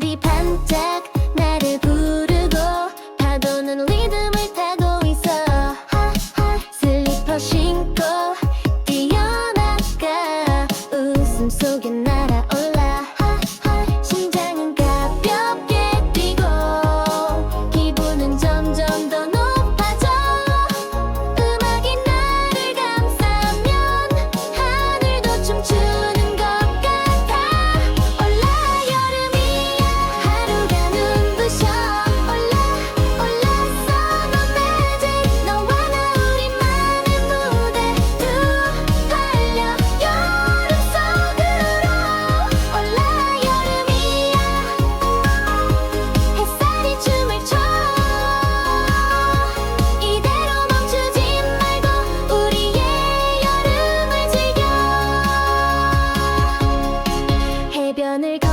body. 걷는